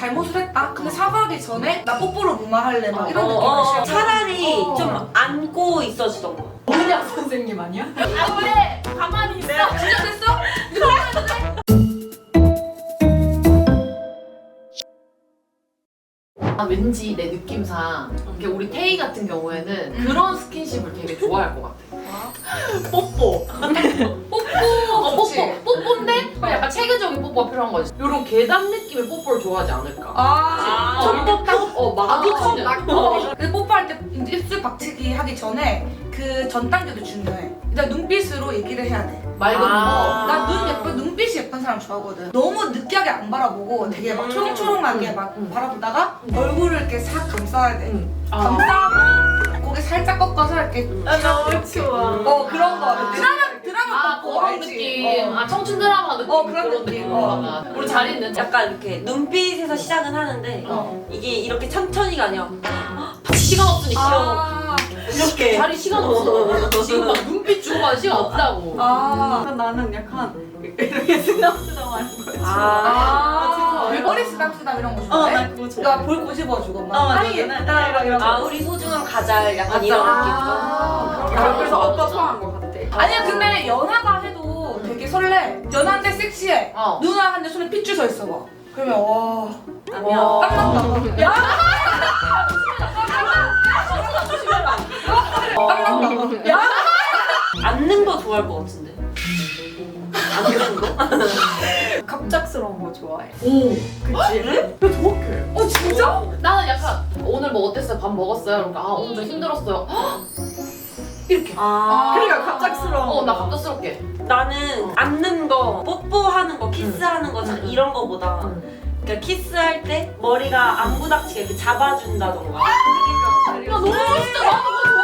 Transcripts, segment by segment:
잘못을 했다. 근데 사과하기 전에 나 뽀뽀로 무마할래 막 이런 어, 느낌이 어, 싫어. 차라리 어. 좀 안고 있어주던 거. 원약 선생님 아니야? 아 왜? 가만히 있어. 진짜 됐어? 아, 왠지 내 느낌상 이게 우리 태희 같은 경우에는 음. 그런 스킨십을 되게 좋아할 것 같아. 뽀뽀. 뽀뽀, 뽀뽀가 필요한 거지. 이런 계단 느낌의 뽀뽀를 좋아하지 않을까? 아, 전복 딱, 어, 마주치는. 아, 어. 근데 뽀뽀할 때 입술 박치기 하기 전에 그 전 단계도 중요해. 일단 눈빛으로 얘기를 해야 돼. 맑은 거. 아. 나눈 예쁜 눈빛이 예쁜 사람 좋아하거든. 너무 느끼하게 안 바라보고 되게 막 음. 초롱초롱하게 막 음. 바라보다가 얼굴을 이렇게 싹 감싸야 돼. 음. 감싸고 고개 살짝 꺾어서 이렇게 아, 너무 좋아. 어 그런 거 드라마 드라마 아, 보고 그런 알지? 느낌. 어. 아, 청춘 드라마 느낌. 어, 그런 느낌. 어. 어. 우리 잘 있는. 약간 이렇게 눈빛에서 시작은 하는데 어. 이게 이렇게 천천히가 아니라 시간 없으니까. 아, 이렇게 자리 시간 없어. 지금 막 눈빛 주고 시간 없다고. 아, 나는 약간 이렇게 쓰담쓰담 하는 거지. 아, 진짜. 머리 쓰담쓰담 이런 거 어, 좋아해? 나 그거 좋아. 그러니까 볼 꼬집어주고 막 어, 맞아. 아이 예쁘다 이런 이런 아 거. 우리 소중한 가잘 약간 맞아. 이런 아, 느낌. 아, 그래서 오빠 좋아한 거 같아. 아니야 근데 연하가 해도 되게 설레. 연한데 섹시해. 어. 누나 한데 손에 핏줄 서 있어 봐. 그러면 와. 땀난다. 야. 땀난다. 야. 앉는 거 좋아할 것 같은데. 앉는 거? 갑작스러운 거 좋아해. 오. 그치? 그래? 정확해. 어 진짜? 나는 약간 오늘 뭐 어땠어요? 밥 먹었어요? 그러니까 아 오늘 좀 힘들었어요. 헉! 이렇게. 아. 그러니까 갑작스러운 어 나 거. 갑작스럽게. 나는 어. 앉는 거, 뽀뽀하는 거, 키스하는 거 응. 이런 거보다 그러니까 키스할 때 머리가 안 부닥치게 이렇게 잡아준다던가. 야 너무 멋있다. 나도 그거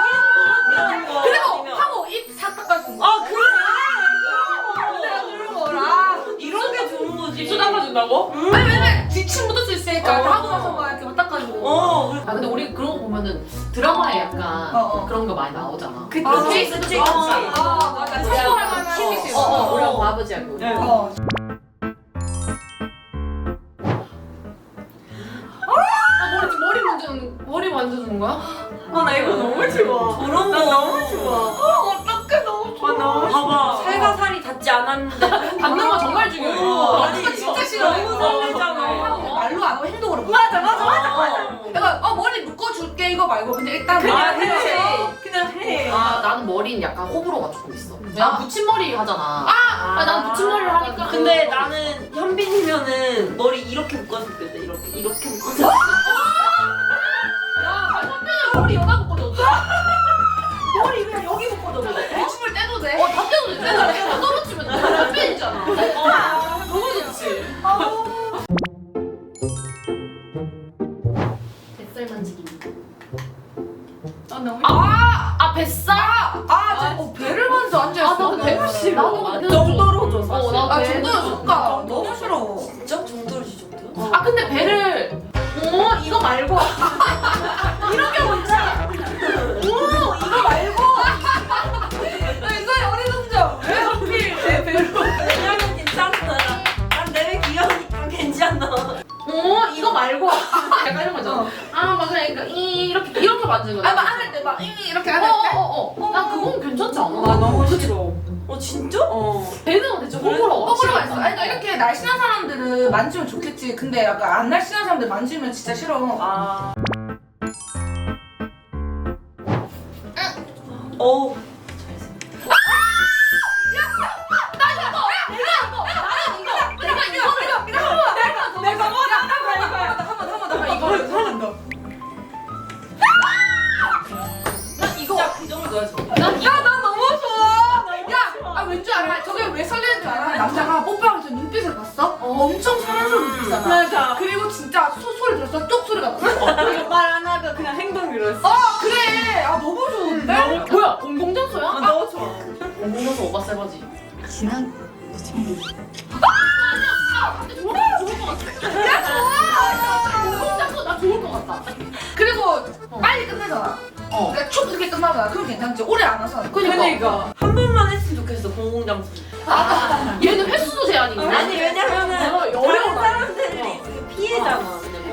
닦아준다고? 아니 왜냐면 지침 묻을 수 있으니까 어. 하고 나서 막 이렇게 막 닦아주고. 어. 아 근데 우리 그런 거 보면은 드라마에 약간 어, 어. 그런 거 많이 나오잖아. 그치. 아, 그치 그치. 아, 아, 맞아. 참고할 만한 어, 팁이 어, 어, 있어. 우리 아빠 아버지하고. 네. 어. 아 머리 머리 머리 만져주는 거야? 아, 나 이거 너무 좋아. 저런 나거 너무 좋아. 어떡해 너무 아, 너무 좋아. 봐봐. 살과 살이 닿지 않았는데. 받는 거 정말 중요해. 어, 아니, 너무 어, 설레잖아. 하고 말로 안 하고 행동으로. 맞아, 맞아, 맞아, 맞아. 약간 어 머리 묶어줄게 이거 말고 근데 일단 그냥 아, 해. 그냥 해. 아 나는 머리는 약간 호불호가 조금 있어. 난 붙임머리 하잖아. 아, 난 붙임머리를 하니까. 근데 나는 현빈이면은 머리 이렇게 묶었을 때 이렇게 이렇게 묶었을 때. 아, 너무 아, 아, 뱃살? 아, 아, 저, 어, 배를 먼저 아, 앉아있어. 나도 배 싫어. 나도 완전 완전 정도로 줘, 사실. 어, 나도 아, 배. 정도는 좋다. 너무 싫어. 진짜 정도지 정도? 아, 근데 배를. 어, 이거 말고. 이런 게 뭔지. 오, 이거 말고. 나 이거 어리둥절. 왜 하필 내 배로. 왜냐면 괜찮아. 난 내배 귀여우니까 괜찮아. 어, 이거 말고. 약간 이런 거죠. 어. 아, 맞아. 그러니까 이 이렇게 이렇게 만지는 아, 거야. 막 안을 때 막, 이렇게 어, 안을 때. 어, 어. 난 그건 괜찮지 않아? 아, 너무 싫어. 어 진짜? 어. 배는 대체 호불호 호불호가 있어. 아니, 그러니까 이렇게 날씬한 사람들은 만지면 좋겠지. 근데 약간 안 날씬한 사람들 만지면 진짜 싫어. 아. 어. 내가 이거, 내가, 내가 내가, 내가 나 이거, 이거. 나 눈빛이잖아. 맞아. 그리고 진짜 소, 소리 들었어? 쪽 소리가 났어? 그리고 말안 하고 그냥 행동으로 했어. 어, 그래. 아, 너무 좋은데? 뭐야? 공공장소야? 아, 너무 좋아. 공공장소 오바 세바지. 지난 근데 좋을 것 좋을 것 같아. 야 좋아. 공공장소 나 좋을 것 같다. 그리고 빨리 끝내잖아. 어. 그러니까 촉 이렇게 끝나잖아. 그럼 괜찮지. 오래 안 와서. 그러니까. 한 번만 했으면 좋겠어 공공장소. 얘는 횟수도 제한이 있네. 아니 왜냐면은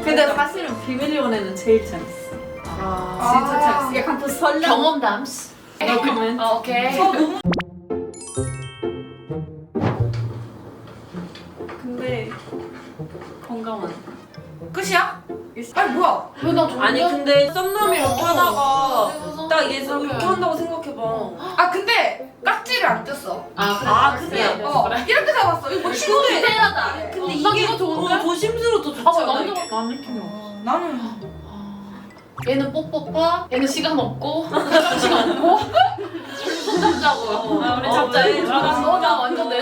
근데 사실은 비밀 연애는 제일 재밌어. 아, 진짜 재밌어. 약간 그 설렘. 경험담스. No comment. 어, 오케이. 근데 건강한. 끝이야? 아니 뭐야? 왜나? 아니 근데 썸남이 이렇게 하다가 딱얘 이렇게 그래. 한다고 생각해봐. 아 근데 깍지를 안 꼈어. 아, 그래. 아, 근데- 어 이렇게 잡았어. 이거 뭐 친구 근데- 디테일하다. 근데 어, 이거 좋은데? 어, 조심스러워 더 좋잖아. 나도 이게. 안 느끼냐. 어, 나는 얘는 뽀뽀빠, 얘는 시간 없고, 시간 없고, 손 잡자고. 아, 우리 어, 잡자. 네. 나 너가 완전 내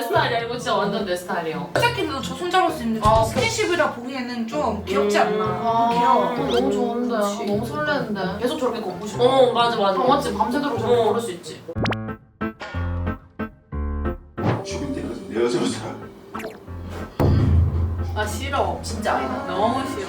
스타일이야. 이거 진짜 완전 내 스타일이야. 새끼들도 저 손잡을 수 있는데 아, 저 스킨십이라 보기에는 좀 귀엽지 않나? 아, 귀여워. 너무 좋은데. 그치. 너무 설레는데. 계속 저렇게 걷고 싶어. 어 맞아 맞아. 어, 맞지? 밤새도록 저렇게 어. 걸을 수 있지. 죽을 때까지 내 여자로 살아. 아 싫어. 진짜 아니다. 너무 싫어.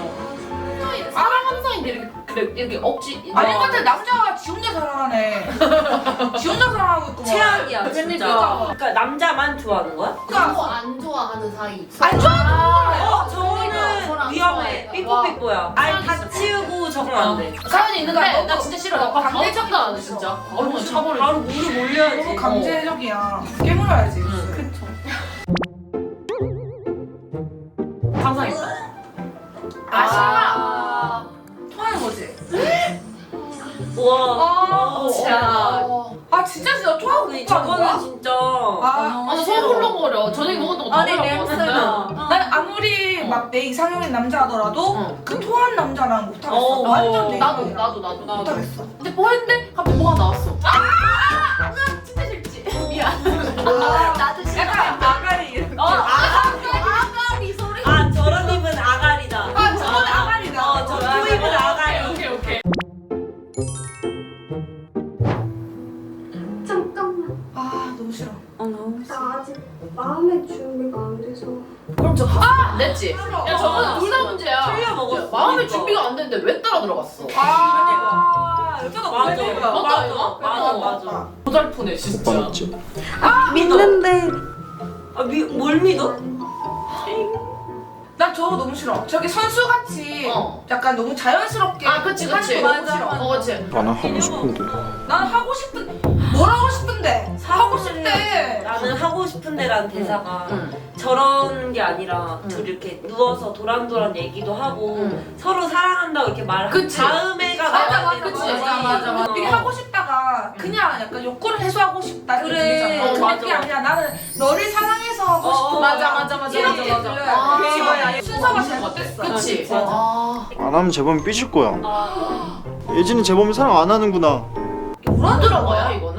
사이인데 이렇게, 그래, 이렇게 억지. 아닌 것 같아 남자가 지 혼자 사랑하네. 지 혼자 사랑하고 있고. 최악이야 진짜. 그러니까. 그러니까 남자만 좋아하는 거야? 서로 안 좋아하는 사이. 안 좋아하는 어 저는 저거는 위험해. 삐뽀삐뽀야. 아니 다 치우고 적응 안 돼. 사연이 있는데 그러니까 나 진짜 싫어. 나 어, 바로 쳤다 거죠. 진짜. 바로 그냥 차버려. 바로 물을 몰려야지. 너무 강제적이야. 깨물어야지. 응. 그쵸. 감상했다. 아, 와. 아, 어, 진짜. 아 진짜 진짜 하는 거야? 저거는 진짜. 아, 아나 손 훌렁거려. 저녁에 먹었던 거 아니. 난 아무리 막 내 이상형인 남자더라도 어. 그 토한 남자랑 못하겠어. 어, 완전 어. 내 나도. 나도 나도 나도. 못하겠어. 근데 뭐 했는데 갑자기 뭐가 나왔어. 아! 진짜 싫지. 미안. 아, 나도 싫어. 약간 아! 싫어. 야 저거는 둘다 문제야. 틀려 먹었어. 마음의 그러니까. 준비가 안 됐는데 왜 따라 들어갔어? 아, 여자가 맞아. 그러니까. 맞다, 이거? 맞아 맞아. 고달프네 진짜. 믿는데. 아뭘 믿어? 난 저거 너무 싫어. 저기 선수같이 어. 약간 너무 자연스럽게 아 그치 하는 그치. 거 너무 싫어. 어 그치. 나는 하고 싶은데. 난 하고 싶은 뭘 하고 싶은데 하고 싶대. 나는 하고 싶은데 라는 대사가 응. 저런 게 아니라 응. 둘이 이렇게 누워서 도란도란 얘기도 하고 응. 서로 사랑한다고 이렇게 말한 그치. 다음에가 맞아 나와야 맞아 되는 맞아 거지. 맞아 맞아 맞아. 어. 이게 하고 싶다가 그냥 약간 욕구를 해소하고 싶다 이렇게 그래. 들리잖아. 어, 근데 맞아. 그게 아니라 나는 너를 사랑해서 하고 어, 싶은 맞아. 맞아, 맞아, 맞아, 맞아. 아. 돼. 그거야. 순서가 잘못됐어. 그치. 맞아. 아. 안 하면 재범이 삐질 거야. 아, 예진이 재범이 사랑 안 하는구나. 뭐라 들어가야 이거는?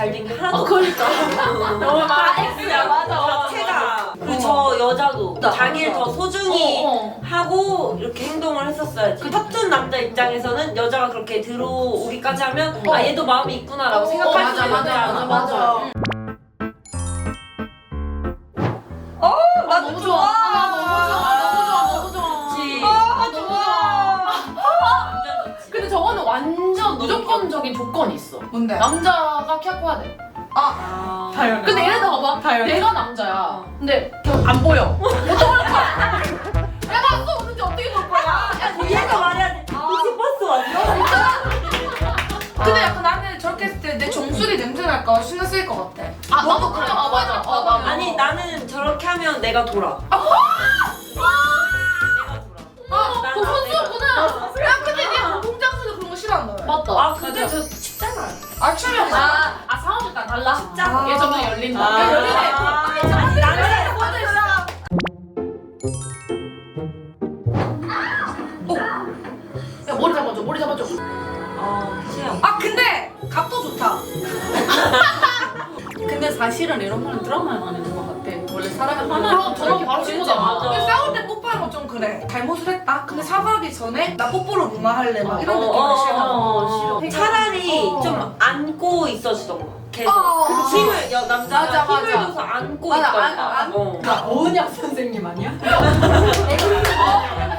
잘된 게 하나도 아 없어. 그러니까. 너무 다 X야 맞아. 자체가 그리고 저 여자도 자기를 더 소중히 어, 어. 하고 이렇게 행동을 했었어야지. 그 탑준 남자 입장에서는 여자가 그렇게 들어오기까지 하면 아 얘도 마음이 있구나라고 어, 생각할 맞아, 수 맞아, 있잖아. 맞아, 맞아. 어, 나 너무 좋아. 아, 너무 좋아. 너무 좋아. 너무 좋아. 그치. 아, 좋아. 완전 좋지. 근데 저거는 완전 무조건적인 조건이 있어. 뭔데? 남자가 키가 커야 돼. 아. 다현아. 근데 예를 들어 봐봐. 다현아. 내가 남자야. 근데 걔안 보여. 야, 봤어. 오는지 어떻게 볼 거야? 야, 얘가 말해야 돼. 혹시 버스 왔어? 근데 약간 나는 저렇게 했을 때 내 정수리 냄새 날까 신경 쓰일 것 같아. 아, 나도 그래. 아, 맞아. 아, 나도. 아니 나는 저렇게 하면 내가 돌아. 아, 내가 돌아. 아, 난그안 선수였구나. 야, 근데 니 공장수도 그런 거 싫어한다. 왜? 맞다. 아 근데 저 쉽잖아. 아. 아, 아 상황에 따라 달라. 진짜? 얘 저번에 열린다. 아. 야, 열리네. 아니 나는 야, 머리 잡아줘. 머리 잡아줘. 어 시험. 아, 근데 각도 좋다. 근데 사실은 이런 거는 드라마에만 있는 것 같아. 원래 사람이 하나. 그럼 저렇게 바로. 맞아. 그래. 잘못을 했다. 근데 사과하기 전에 나 뽀뽀로 무마할래. 막 이런 어, 느낌은 어, 싫어. 어, 싫어. 차라리 어. 좀 안고 있어주던가. 계속 어. 그 힘을 여 남자가 맞아, 힘을 맞아. 줘서 안고 맞아. 안- 안- 어. 나 어은약 선생님 아니야?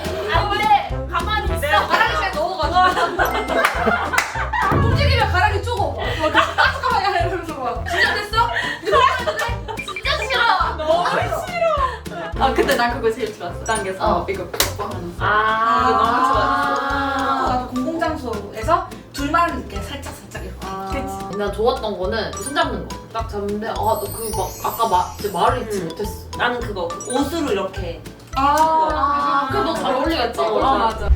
근데 난 그거 제일 좋았어. 당겨서 어. 이거 뽀뽀 하는 거. 아, 그거 너무 좋았어. 아. 나도 공공장소에서 둘만 이렇게 살짝 살짝 이렇게 그치. 나 좋았던 거는 손 잡는 거 딱 잡는데 아그막 아까 마, 말을 잊지 음. 못했어 나는 그거 옷으로 이렇게 아, 그거 너무 잘 어울리겠지? 어, 어, 맞아.